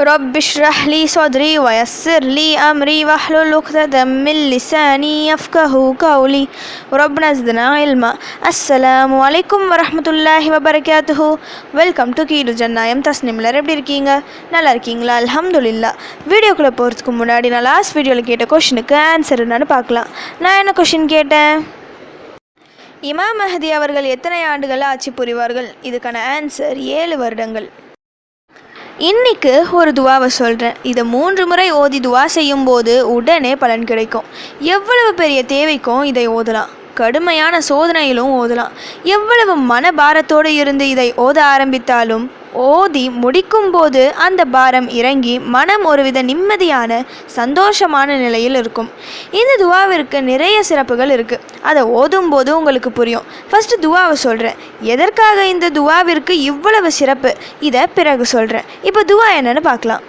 رب اشرح لي صدري ويسر لي أمري واحلل عقدة من لساني يفقه قولي ربنا زدنا علما السلام عليكم ورحمة الله وبركاته welcome to கீடு ஜன்னாயம் தஸ்னிம்லர் எப்படி இருக்கீங்க நல்லா இருக்கீங்களா அல்ஹம்துலில்லா வீடியோக்குள்ளே போகிறதுக்கு முன்னாடி நான் லாஸ்ட் வீடியோவில் கேட்ட கொஷினுக்கு ஆன்சர் என்னன்னு பார்க்கலாம் நான் என்ன கொஷின் கேட்டேன் இமாம் மஹதி அவர்கள் எத்தனை ஆண்டுகள் ஆட்சி புரிவார்கள் இதுக்கான ஆன்சர் ஏழு வருடங்கள் இன்னைக்கு ஒரு துவாவை சொல்கிறேன் இதை மூன்று முறை ஓதி துவா செய்யும்போது உடனே பலன் கிடைக்கும். எவ்வளவு பெரிய தேவைக்கும் இதை ஓதலாம். கடுமையான சோதனையிலும் ஓதலாம். எவ்வளவு மனபாரத்தோடு இருந்து இதை ஓத ஆரம்பித்தாலும் ஓதி முடிக்கும்போது அந்த பாரம் இறங்கி மனம் ஒருவித நிம்மதியான சந்தோஷமான நிலையில் இருக்கும். இந்த துவாவிற்கு நிறைய சிறப்புகள் இருக்குது அதை ஓதும்போது உங்களுக்கு புரியும். ஃபஸ்ட்டு துவாவை சொல்கிறேன் எதற்காக இந்த துவாவிற்கு இவ்வளவு சிறப்பு? இதை பிறகு சொல்கிறேன் இப்போ துவா என்னென்னு பார்க்கலாம்.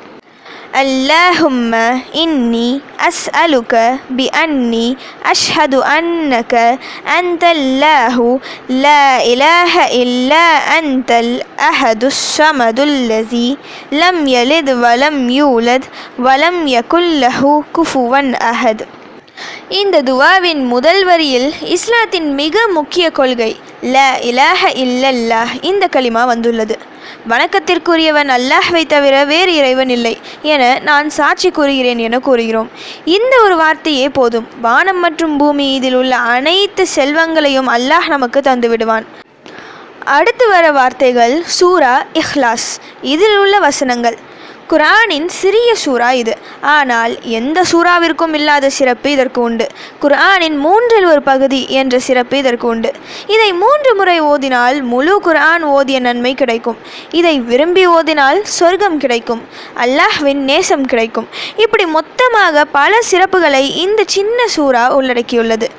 اللهم إني أسألك بأني أشهد أنك أنت الله لا إله إلا أنت الأحد الصمد الذي لم يلد ولم يولد ولم يكن له كفوا أحد இந்த துவாவின் முதல் வரியில் இஸ்லாத்தின் மிக முக்கிய கொள்கை ல இலாஹ இல்லல்லாஹ். இந்த களிமா வந்துள்ளது. வணக்கத்திற்குரியவன் அல்லாஹ்வை தவிர வேறு இறைவன் இல்லை என நான் சாட்சி கூறுகிறேன் என கூறுகிறோம். இந்த ஒரு வார்த்தையே போதும். வானம் மற்றும் பூமி இதில் உள்ள அனைத்து செல்வங்களையும் அல்லாஹ் நமக்கு தந்துவிடுவான் அடுத்து வர வார்த்தைகள் சூரா இஹ்லாஸ். இதில் உள்ள வசனங்கள். குரானின் சிறிய சூறா இது. ஆனால் எந்த சூறாவிற்கும் இல்லாத சிறப்பு இதற்கு உண்டு. குர்ஆனின் மூன்றில் ஒரு பகுதி என்ற சிறப்பு இதற்கு உண்டு. இதை மூன்று முறை ஓதினால் முழு குரான் ஓதிய நன்மை கிடைக்கும். இதை விரும்பி ஓதினால் சொர்க்கம் கிடைக்கும். அல்லாஹ்வின் நேசம் கிடைக்கும். இப்படி மொத்தமாக பல சிறப்புகளை இந்த சின்ன சூறா உள்ளடக்கியுள்ளது.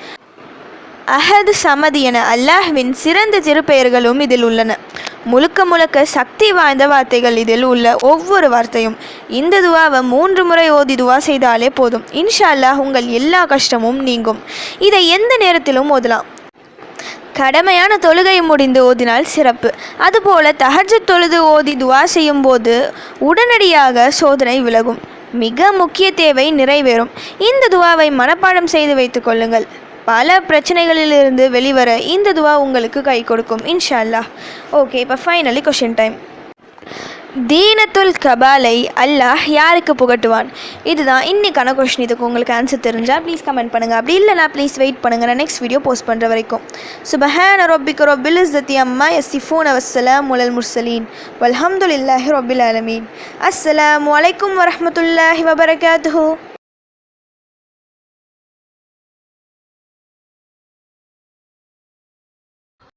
அஹது சமதி என அல்லாஹ்வின் சிறந்த திருப்பெயர்களும் இதில் உள்ளன. முழுக்க முழுக்க சக்தி வாய்ந்த வார்த்தைகள் இதில் உள்ள ஒவ்வொரு வார்த்தையும் இந்த துவாவை மூன்று முறை ஓதி துவா செய்தாலே போதும். இன்ஷா அல்லாஹ் உங்கள் எல்லா கஷ்டமும் நீங்கும். இதை எந்த நேரத்திலும் ஓதலாம். கடமையான தொழுகை முடிந்து ஓதினால் சிறப்பு. அதுபோல தகஜ தொழுது ஓதி துவா செய்யும் போது உடனடியாக சோதனை விலகும். மிக முக்கிய தேவை நிறைவேறும். இந்த துவாவை மனப்பாடம் செய்து வைத்துக் கொள்ளுங்கள். பல பிரச்சனைகளிலிருந்து வெளிவர இந்த துவா உங்களுக்கு கை கொடுக்கும் இன்ஷா அல்லாஹ் ஓகே இப்போ ஃபைனலி கொஷின் டைம் தீனத்துல் கபாலை அல்லாஹ் யாருக்கு புகட்டுவான்? இதுதான் இன்னைக்கான கொஷின் இதுக்கு உங்களுக்கு ஆன்சர் தெரிஞ்சால் ப்ளீஸ் கமெண்ட் பண்ணுங்கள் அப்படி இல்லைனா ப்ளீஸ் வெயிட் பண்ணுங்கள் நான் நெக்ஸ்ட் வீடியோ போஸ்ட் பண்ணுற வரைக்கும். சுபஹான ரொபிக் ரொபில் இஸ்ஸத்தி அம்மா எஸ்ஸிஃபூன் அவசலாம் முலல் முர்சலீன் வல்ஹம்துலில்லாஹி ரொபில் ஆலமீன். அஸ்ஸலாமு அலைக்கும் வரஹ்மத்துல்லாஹி வபரகாத்துஹு.